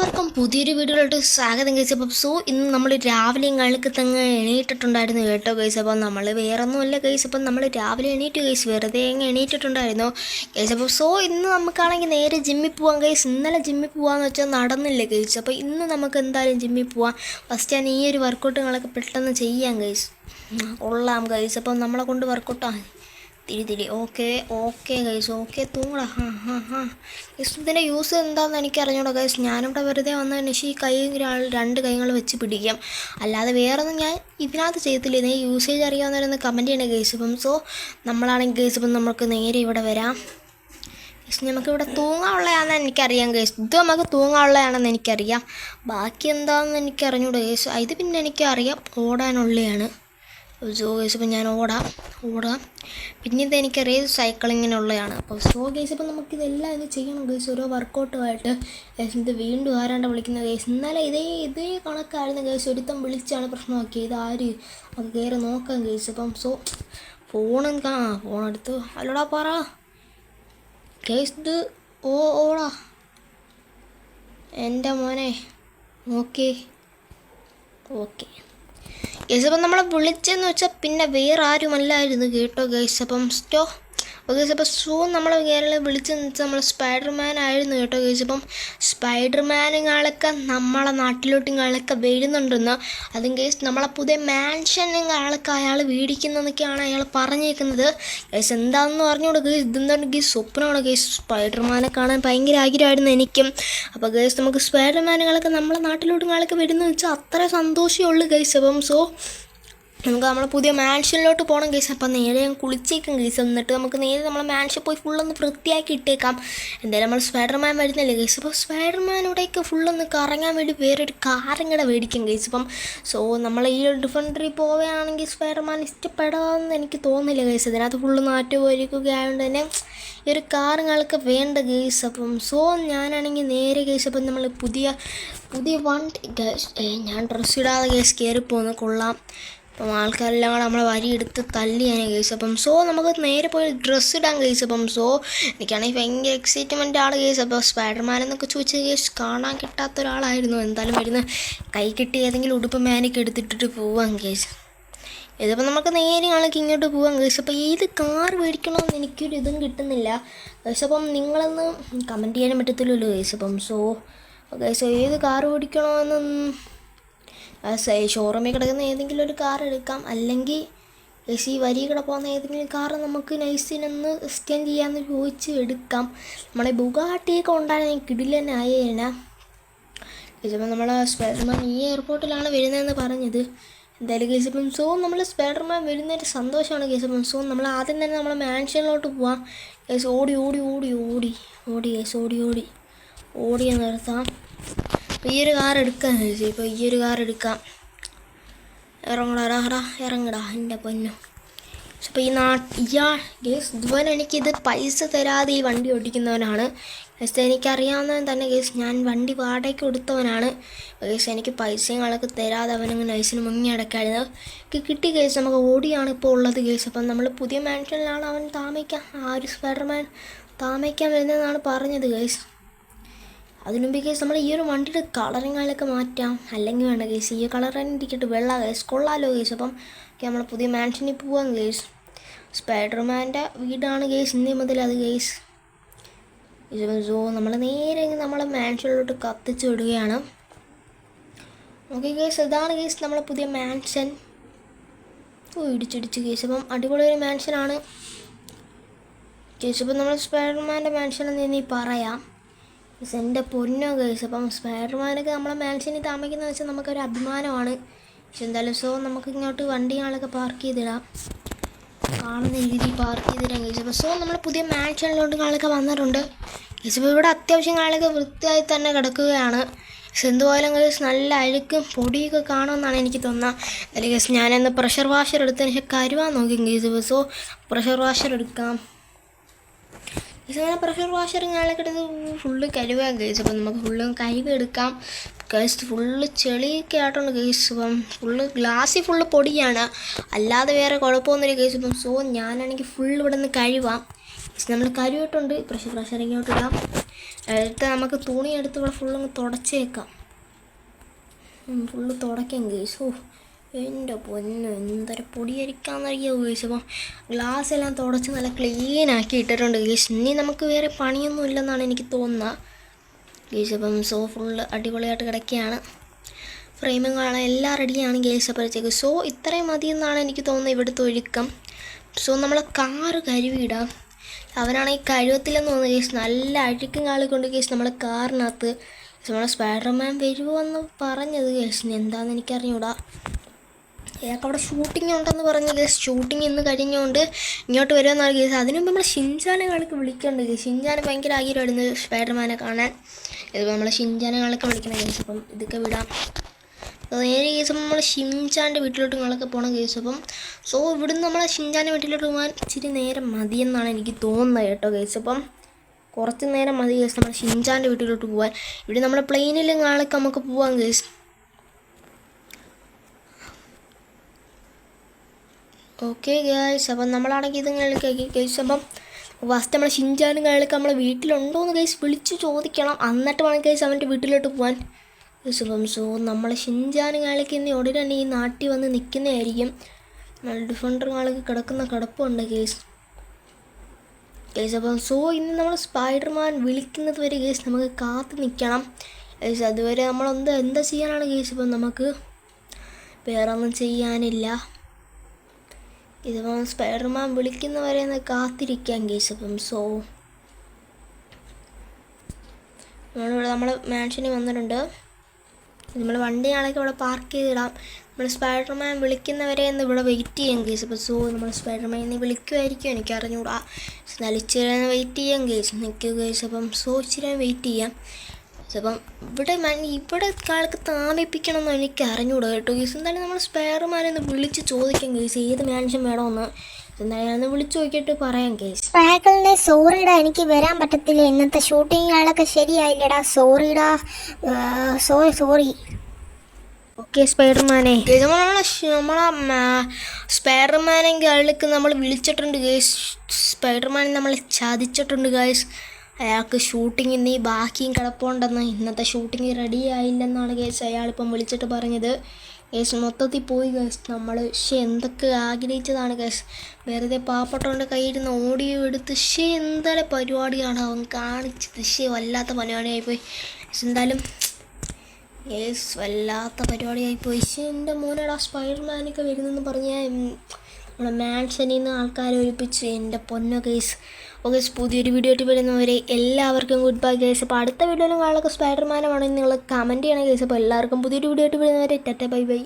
എല്ലാവർക്കും പുതിയൊരു വീഡിയോയിലോട്ട് സ്വാഗതം കഴിച്ചു അപ്പം സോ ഇന്ന് നമ്മൾ രാവിലെ ഞങ്ങൾക്ക് തങ്ങ് എണീറ്റിട്ടുണ്ടായിരുന്നു കേട്ടോ കേസ് അപ്പം നമ്മൾ വേറെ ഒന്നുമല്ല കേസ് അപ്പം നമ്മൾ രാവിലെ എണീറ്റ് കേസ് വെറുതെ അങ്ങ് എണീറ്റിട്ടുണ്ടായിരുന്നു കേസ് അപ്പം സോ ഇന്ന് നമുക്കാണെങ്കിൽ നേരെ ജിമ്മിൽ പോകാൻ കേസ് ഇന്നലെ ജിമ്മിൽ പോവാന്ന് വെച്ചാൽ നടന്നില്ല കേസ് അപ്പോൾ ഇന്ന് നമുക്ക് എന്തായാലും ജിമ്മിൽ പോവാം. ഫസ്റ്റ് ഞാൻ ഈ ഒരു വർക്കൗട്ടുകളൊക്കെ പെട്ടെന്ന് ചെയ്യാം കേസ് കൊള്ളാം കേസ് അപ്പം നമ്മളെ കൊണ്ട് വർക്കൗട്ടാ തിരി തിരി. ഓക്കെ ഓക്കെ ഗൈസ് ഓക്കെ തൂങ്ങടാ. ഹാ ഹാ ഹാ. ഗൈസ് ഇതിന്റെ യൂസ് എന്താണെന്ന് എനിക്ക് അറിഞ്ഞൂടാ ഗൈസ് ഞാനിവിടെ വെറുതെ വന്നതിന് ശേഷം ഈ കൈ രണ്ട് കൈകൾ വെച്ച് പിടിക്കാം. അല്ലാതെ വേറെ ഒന്നും ഞാൻ ഇതിനകത്ത് ചെയ്യത്തില്ല ഇതിന് യൂസേജ് അറിയാവുന്നവരൊന്ന് കമന്റ് ചെയ്യണേ ഗൈസ് ഇപ്പം. സോ നമ്മളാണെങ്കിൽ ഗൈസ് ഇപ്പം നമുക്ക് നേരെ ഇവിടെ വരാം. ഗൈസ് നമുക്കിവിടെ തൂങ്ങാനുള്ളതാണെന്ന് എനിക്കറിയാം ഗൈസ് ഇത് നമുക്ക് തൂങ്ങാനുള്ളതാണെന്ന് എനിക്കറിയാം. ബാക്കി എന്താണെന്ന് എനിക്ക് അറിഞ്ഞൂടാ ഗൈസ് ഇത് പിന്നെ എനിക്കറിയാം. ഓടാനുള്ളതാണ്. സോ ഗൈസ് ഇപ്പം ഞാൻ ഓടാം ഓടാം. പിന്നെ ഇത് എനിക്കറിയാം സൈക്ലിങ്ങിനുള്ളതാണ് അപ്പോൾ സോ ഗൈസ് ഇപ്പം നമുക്കിതെല്ലാം ഇത് ചെയ്യണം ഗൈസ് ഓരോ വർക്കൗട്ടുമായിട്ട് ഗൈസ് ഇത് വീണ്ടും ആരാണ്ട് വിളിക്കുന്ന ഗൈസ് ഇന്നലെ ഇതേ ഇതേ കണക്കായിരുന്നു ഗൈസ് ഒരുത്തം വിളിച്ചാണ് പ്രശ്നമാക്കിയത് ആര്? അത് കയറി നോക്കാം ഗൈസ് അപ്പം സോ ഫോണും കാ ഫോൺ എടുത്തു. അല്ലടാ പറ. ഗൈസ് ഇത് ഓ ഓടാ. എന്റെ മോനെ ഓക്കെ ഓക്കെ. ഗൈസ് അപ്പം നമ്മളെ വിളിച്ചെന്ന് വെച്ചാൽ പിന്നെ വേറെ ആരുമല്ലായിരുന്നു കേട്ടോ ഗൈസ് അപ്പം സ്റ്റോ ഗൈസ് അപ്പോൾ സൂ നമ്മളെ കേരളം വിളിച്ച് വെച്ചാൽ നമ്മൾ സ്പൈഡർമാൻ ആയിരുന്നു കേട്ടോ ഗൈസ് അപ്പം സ്പൈഡർമാനുകളൊക്കെ നമ്മളെ നാട്ടിലോട്ടുകളൊക്കെ വരുന്നുണ്ടെന്ന്. അതും കേസ് നമ്മളെ പുതിയ മാൻഷനുകളൊക്കെ അയാൾ വീടിക്കുന്നതൊക്കെയാണ് അയാൾ പറഞ്ഞേക്കുന്നത്. കേസ് എന്താണെന്ന് പറഞ്ഞുകൂടെ ഗൈസ് ഇതെന്താണ് സ്വപ്നമാണ് കേസ് സ്പൈഡർമാനെ കാണാൻ ഭയങ്കര ആഗ്രഹമായിരുന്നു എനിക്കും. അപ്പോൾ കേസ് നമുക്ക് സ്പൈഡർമാനുകളൊക്കെ നമ്മളെ നാട്ടിലോട്ടുകളൊക്കെ വരുന്നു വെച്ചാൽ അത്ര സന്തോഷമേ ഉള്ളൂ കേസ് അപ്പം സോ നമുക്ക് നമ്മൾ പുതിയ മാൻഷനിലോട്ട് പോകണം കേസ് അപ്പം നേരെ ഞാൻ കുളിച്ചേക്കും കേസ് എന്നിട്ട് നമുക്ക് നേരെ നമ്മളെ മാൻഷൻ പോയി ഫുള്ളൊന്ന് വൃത്തിയാക്കി ഇട്ടേക്കാം. എന്തായാലും നമ്മൾ സ്പൈഡർമാൻ വരുന്നില്ലേ കേസ് അപ്പോൾ സ്പൈഡർമാൻ ഇവിടേക്ക് ഫുള്ളൊന്ന് കറങ്ങാൻ വേണ്ടി വേറൊരു കാറും കൂടെ മേടിക്കും കേസ് അപ്പം സോ നമ്മൾ ഈ ഒരു ഡിഫൻഡറി പോവുകയാണെങ്കിൽ സ്പൈഡർമാൻ ഇഷ്ടപ്പെടാമെന്ന് എനിക്ക് തോന്നുന്നില്ല കേസ് ഇതിനകത്ത് ഫുള്ള് നാറ്റ് പോയിരിക്കുകയായതുകൊണ്ട് തന്നെ ഈ ഒരു കാറുകൾക്ക് വേണ്ട കേസ് അപ്പം സോ ഞാനാണെങ്കിൽ നേരെ കേസ് അപ്പം നമ്മൾ പുതിയ പുതിയ വണ്ടി ഞാൻ ഡ്രസ്സ് ഇടാതെ കേസ് കയറിപ്പോന്ന് കൊള്ളാം. അപ്പം ആൾക്കാരെല്ലാം കൂടെ നമ്മളെ വരിയെടുത്ത് തല്ലിയാണ് കേസ്. അപ്പം സോ നമുക്ക് നേരെ പോയി ഡ്രസ്സ് ഇടാൻ കേസ്. അപ്പം സോ എനിക്കാണെങ്കിൽ ഭയങ്കര എക്സൈറ്റ്മെന്റ് ആണ് കേസ്. അപ്പോൾ സ്പൈഡർമാൻ എന്നൊക്കെ ചോദിച്ച കേസ് കാണാൻ കിട്ടാത്ത ഒരാളായിരുന്നു. എന്തായാലും വരുന്ന കൈ കിട്ടി ഏതെങ്കിലും ഉടുപ്പ് മാനിക്ക് എടുത്തിട്ടിട്ട് പോവാം കേസ്. ഇതിപ്പോൾ നമുക്ക് നേരെ ആൾക്ക് ഇങ്ങോട്ട് പോവാം കേസ്. അപ്പോൾ ഏത് കാർ മേടിക്കണമെന്ന് എനിക്കൊരു ഇതും കിട്ടുന്നില്ല. കേസ് അപ്പം നിങ്ങളൊന്ന് കമന്റ് ചെയ്യാനും പറ്റത്തില്ലല്ലോ കേസ്. അപ്പം സോ കേസ് ഏത് കാർ മേടിക്കണമെന്നൊന്നും ഷോറൂമിൽ കിടക്കുന്ന ഏതെങ്കിലും ഒരു കാർ എടുക്കാം. അല്ലെങ്കിൽ ഈ വരി കൂടെ പോകുന്ന ഏതെങ്കിലും കാർ നമുക്ക് നൈസിനൊന്ന് സ്കാൻ ചെയ്യാമെന്ന് ചോദിച്ച് എടുക്കാം. നമ്മളെ ബുഗാട്ടിയൊക്കെ ഉണ്ടായിരുന്നെങ്കിൽ കിടിലനായേന ഇതിപ്പോൾ നമ്മൾ സ്പൈഡർമാൻ ഈ എയർപോർട്ടിലാണ് വരുന്നതെന്ന് പറഞ്ഞത്. എന്തായാലും കേസിപ്പം സോ നമ്മൾ സ്പൈഡർമാൻ വരുന്നൊരു സന്തോഷമാണ് കേസിപ്പം സോ നമ്മൾ ആദ്യം തന്നെ നമ്മളെ മാൻഷനിലോട്ട് പോവാം. കേസ് ഓടി ഓടി ഓടി ഓടി. ഓടി കേസ് ഓടി ഓടി. ഓടിയ നിർത്താം. ഈ ഒരു കാർ എടുക്കാൻ ചോദിച്ചു. ഇപ്പോൾ ഈ ഒരു കാർ എടുക്കാം. ഇറങ്ങടാ ഇറങ്ങടാ എന്റെ പൊന്നു. അപ്പോൾ ഈ നാട്ട് ഇയാൾ ഗേസ് ഇതുപോലെ എനിക്കിത് പൈസ തരാതെ ഈ വണ്ടി ഓടിക്കുന്നവനാണ്. ഗേസ് എനിക്കറിയാവുന്നവൻ തന്നെ ഗേസ് ഞാൻ വണ്ടി വാടകയ്ക്ക് കൊടുത്തവനാണ്. ഗേസ് എനിക്ക് പൈസകളൊക്കെ തരാതെ അവനങ്ങ് നൈസിന് മുങ്ങി അടക്കായിരുന്നു കിട്ടി ഗേസ് നമുക്ക് ഓടിയാണ് ഇപ്പോൾ ഉള്ളത് ഗേസ് അപ്പം നമ്മൾ പുതിയ മാൻഷനിലാണ് അവൻ താമസിക്കാൻ ആ ഒരു സ്പൈഡർമാൻ താമസിക്കാൻ വരുന്നതെന്നാണ് പറഞ്ഞത് ഗേസ് അതിനുമുമ്പ് കേസ് നമ്മൾ ഈ ഒരു വണ്ടിയുടെ കളറിങ്ങുകളൊക്കെ മാറ്റാം. അല്ലെങ്കിൽ വേണ്ട കേസ് ഈ കളർ തന്നെ ഇരിക്കട്ടെ. വെള്ള കേസ് കൊള്ളാലോ കേസ് അപ്പം നമ്മൾ പുതിയ മാൻഷനിൽ പോവാം കേസ് സ്പൈഡർമാന്റെ വീടാണ് കേസ് ഇന്നേ മുതൽ അത് കേസ് സോ നമ്മൾ നേരെ നമ്മളെ മാൻഷനിലോട്ട് കത്തിച്ചു വിടുകയാണ്. ഓക്കെ കേസ് ഇതാണ് കേസ് നമ്മളെ പുതിയ മാൻഷൻ ഓ ഇടിച്ചിടിച്ച് കേസ് അപ്പം അടിപൊളി ഒരു മാൻഷനാണ് കേസ് ഇപ്പം നമ്മൾ സ്പൈഡർമാന്റെ മാൻഷൻ എന്ന് ഇനി പറയാം. ഗൈസ് എന്റെ പൊന്നോ ഗേഴ്സ് അപ്പം സ്പൈഡർമാനൊക്കെ നമ്മളെ മാൻഷനിൽ താമസിക്കുന്ന വെച്ചാൽ നമുക്കൊരു അഭിമാനമാണ്. പക്ഷെ എന്തായാലും സോ നമുക്ക് ഇങ്ങോട്ട് വണ്ടികളൊക്കെ പാർക്ക് ചെയ്തിടാം. കാണുന്ന രീതിയിൽ പാർക്ക് ചെയ്തിടാം ഗേഴ്സ് അപ്പോൾ സോ നമ്മൾ പുതിയ മാൻഷനിലോട്ട് ആളൊക്കെ വന്നിട്ടുണ്ട്. ഗേഴ്സ് ഇപ്പോൾ ഇവിടെ അത്യാവശ്യം കാളൊക്കെ വൃത്തിയായി തന്നെ കിടക്കുകയാണ്. പക്ഷെ എന്തുപോലും ഗേഴ്സ് നല്ല അഴുക്കും പൊടിയൊക്കെ കാണുമെന്നാണ് എനിക്ക് തോന്നുന്നത്. അല്ലെങ്കിൽ ഗൈസ് ഞാനിന്ന് പ്രഷർ വാഷർ എടുത്തതിന് ശേഷം കരുവാൻ നോക്കി ഗൈസ് സോ പ്രഷർ വാഷർ എടുക്കാം. ഇങ്ങനെ പ്രഷർ വാഷർ ഇങ്ങനെ കിടന്ന് ഫുള്ള് കരുവാൻ കേസ് അപ്പം നമുക്ക് ഫുള്ള് കരുവ് എടുക്കാം. കേസ് ഫുള്ള് ചെളിയൊക്കെ ആയിട്ടുണ്ട് കേസ് ഇപ്പം ഫുള്ള് ഗ്ലാസ്സിൽ ഫുള്ള് പൊടിയാണ്. അല്ലാതെ വേറെ കുഴപ്പമൊന്നുമില്ല കേസ് ഇപ്പം സോ ഞാനാണെങ്കിൽ ഫുള്ള് ഇവിടെ നിന്ന് കഴിവാം. നമ്മൾ കരുവിട്ടുണ്ട്. പ്രഷർ പ്രഷർ ഇങ്ങോട്ട് ഇടാം. എടുത്ത് നമുക്ക് തുണി എടുത്ത് ഇവിടെ ഫുള്ള് തുടച്ചേക്കാം. ഫുള്ള് തുടയ്ക്കാം കേസ് ഓ എന്റെ പൊന്ന് എന്തൊരു പൊടിയരിക്കാന്നറിയോ ഗേസ് അപ്പം ഗ്ലാസ് എല്ലാം തുടച്ച് നല്ല ക്ലീൻ ആക്കി ഇട്ടിട്ടുണ്ട് ഗേസ് ഇനി നമുക്ക് വേറെ പണിയൊന്നും ഇല്ലെന്നാണ് എനിക്ക് തോന്നുന്നത് ഗേസ് അപ്പം സോ ഫുള്ള് അടിപൊളിയായിട്ട് കിടക്കുകയാണ്. ഫ്രെയിമും കാണാൻ എല്ലാം റെഡിയാണ് ഗേസ് അപ്പോഴത്തേക്ക് സോ ഇത്രയും മതി എന്നാണ് എനിക്ക് തോന്നുന്നത് ഇവിടുത്തെ ഒഴുക്കം സോ നമ്മൾ കാറ് കരുവിടാം അവനാണെങ്കിൽ കഴിവത്തില്ലെന്ന് തോന്നുന്നു കേസ് നല്ല അഴുക്കും കാളി കൊണ്ട് കേസ് നമ്മുടെ കാറിനകത്ത് നമ്മളെ സ്പൈഡർമാൻ വരുമോ എന്ന് പറഞ്ഞത് കേസിന് എന്താണെന്ന് എനിക്കറിഞ്ഞൂടാ. അയാൾക്ക് അവിടെ ഷൂട്ടിംഗ് ഉണ്ടെന്ന് പറഞ്ഞ കേസ് ഷൂട്ടിംഗ് ഇന്ന് കഴിഞ്ഞുകൊണ്ട് ഇങ്ങോട്ട് വരുമെന്നാണ് കേസ് അതിനു മുമ്പ് നമ്മൾ ഷിൻജാനെ കാളിക്ക് വിളിക്കേണ്ടത് കേസ് ഷിൻജാനെ ഭയങ്കര ആഗ്രഹമായിരുന്നു സ്പൈഡർമാനെ കാണാൻ. ഇതിപ്പോൾ നമ്മൾ ഷിൻജാനെ കാളിക്ക് വിളിക്കണം കേസ് അപ്പം ഇതൊക്കെ വിടാം. നേരെ കേസ് നമ്മൾ ഷിൻജാന്റെ വീട്ടിലോട്ട് നിങ്ങളൊക്കെ പോകണം കേസ് അപ്പം സോ ഇവിടുന്ന് നമ്മളെ ഷിൻജാന്റെ വീട്ടിലോട്ട് പോകാൻ ഇച്ചിരി നേരം മതിയെന്നാണ് എനിക്ക് തോന്നുന്നത് കേട്ടോ കേസ് അപ്പം കുറച്ച് നേരം മതി കേസ് നമ്മൾ ഷിൻജാന്റെ വീട്ടിലോട്ട് പോകാൻ ഇവിടെ നമ്മളെ പ്ലെയിനിൽ നാളേക്ക് നമുക്ക് പോകാം കേസ് ഓക്കെ ഗൈസ് അപ്പം നമ്മളാണെങ്കിൽ ഇതിങ്ങനെ ഗൈസ് അപ്പം ഫസ്റ്റ് നമ്മൾ ഷിൻജാനും കാര്യങ്ങളൊക്കെ നമ്മളെ വീട്ടിലുണ്ടോ എന്ന് ഗൈസ് വിളിച്ച് ചോദിക്കണം. എന്നിട്ട് വേണം ഗൈസ് അവന്റെ വീട്ടിലോട്ട് പോകാൻ ഗൈസ് അപ്പം സോ നമ്മൾ ഷിൻജാനും കാര്യങ്ങളൊക്കെ ഇന്ന് ഉടനെ തന്നെ ഈ നാട്ടിൽ വന്ന് നിൽക്കുന്നതായിരിക്കും നമ്മൾ ഡിഫൻഡർ ആൾക്ക് കിടക്കുന്ന കിടപ്പുണ്ട് ഗൈസ് ഗൈസ് അപ്പം സോ ഇന്ന് നമ്മൾ സ്പൈഡർമാൻ വിളിക്കുന്നത് വരെ ഗൈസ് നമുക്ക് കാത്തു നിൽക്കണം ഗൈസ് അതുവരെ നമ്മളെന്താ എന്താ ചെയ്യാനാണ് ഗൈസ് ഇപ്പം നമുക്ക് വേറെ ഒന്നും ചെയ്യാനില്ല. ഇതിപ്പം സ്പൈഡർമാൻ വിളിക്കുന്നവരെ ഒന്ന് കാത്തിരിക്കാൻ കേസ് അപ്പം സോ നമ്മളിവിടെ നമ്മൾ മാൻഷനിൽ വന്നിട്ടുണ്ട്. നമ്മൾ വണ്ടിയാണെങ്കിൽ ഇവിടെ പാർക്ക് ചെയ്തിടാം. നമ്മൾ സ്പൈഡർമാൻ വിളിക്കുന്നവരെ ഒന്ന് ഇവിടെ വെയിറ്റ് ചെയ്യാം കേസ് അപ്പോൾ സോ നമ്മൾ സ്പൈഡർമാൻ ഇന്ന് വിളിക്കുമായിരിക്കും എനിക്ക് അറിഞ്ഞുകൂടാ എന്നാലും വെയിറ്റ് ചെയ്യാം കേസ് നിൽക്കുക കേസ് അപ്പം സോ ഇച്ചിരി വെയിറ്റ് ചെയ്യാം. അപ്പം ഇവിടെ മൻ- ഇവിടെ ആൾക്ക് താമസിപ്പിക്കണം എന്ന് എനിക്ക് അറിഞ്ഞുകൂടാ കേട്ടോ. ഗീസ് എന്തായാലും നമ്മൾ സ്പെയർമാരെ ഒന്ന് വിളിച്ച് ചോദിക്കാം ഗീസ് ഏത് മാൻഷൻ വേണമെന്ന്. എന്തായാലും വിളിച്ചു വിളിച്ച് നോക്കിയിട്ട് പറയാം ഗീസ്. സ്പാക്കിളിനെ സോറിടാ എനിക്ക് വരാൻ പറ്റത്തില്ല. ഇന്നത്തെ ഷൂട്ടിങ്ങുകളൊക്കെ ശരിയായില്ലടാ. സോറിടാ. സോറി സോറി ഓക്കെ സ്പൈഡർമാനെ. നമ്മളെ നമ്മളെ സ്പൈഡർമാനെ ഗേൾക്ക് നമ്മൾ വിളിച്ചിട്ടുണ്ട് ഗൈസ്. സ്പൈഡർമാനെ നമ്മൾ ചതിച്ചിട്ടുണ്ട് ഗേസ്. അയാൾക്ക് ഷൂട്ടിങ്ങിന് ബാക്കിയും കിടപ്പുണ്ടെന്ന്. ഇന്നത്തെ ഷൂട്ടിങ് റെഡി ആയില്ലെന്നാണ് കേസ്. അയാളിപ്പം വിളിച്ചിട്ട് പറഞ്ഞത് കേസ് മൊത്തത്തിൽ പോയി കേസ്. നമ്മൾ ഷേ എന്തൊക്കെ ആഗ്രഹിച്ചതാണ് കേസ്? വെറുതെ പാവപ്പെട്ടവന്റെ കയ്യിരുന്ന് ഓഡിയോ എടുത്ത് ഷേ എന്തായാലും പരിപാടിയാണ് അവൻ കാണിച്ചത്. ഷേ വല്ലാത്ത പരിപാടിയായിപ്പോയി പോയി എന്തായാലും യേസ് വല്ലാത്ത പരിപാടിയായി പോയി പക്ഷേ എന്റെ മോനടാ സ്പൈഡർമാനൊക്കെ വരുന്നെന്ന് പറഞ്ഞാൽ നമ്മുടെ മാൻഷനിൽ നിന്ന് ആൾക്കാരെ ഒഴിപ്പിച്ച് എന്റെ പൊന്നോ കേസ് ഓക്കെ പുതിയൊരു വീഡിയോ ആയിട്ട് വരുന്നവരെ എല്ലാവർക്കും ഗുഡ് ബൈ കേസ് അപ്പോൾ അടുത്ത വീഡിയോയിലും കാണാനൊക്കെ സ്പൈഡർമാനാണെങ്കിൽ നിങ്ങൾ കമന്റ് ചെയ്യണം കേസ് അപ്പോൾ എല്ലാവർക്കും പുതിയൊരു വീഡിയോ ആയിട്ട് വരുന്നവരെ ടെറ്റ ബൈ ബൈ.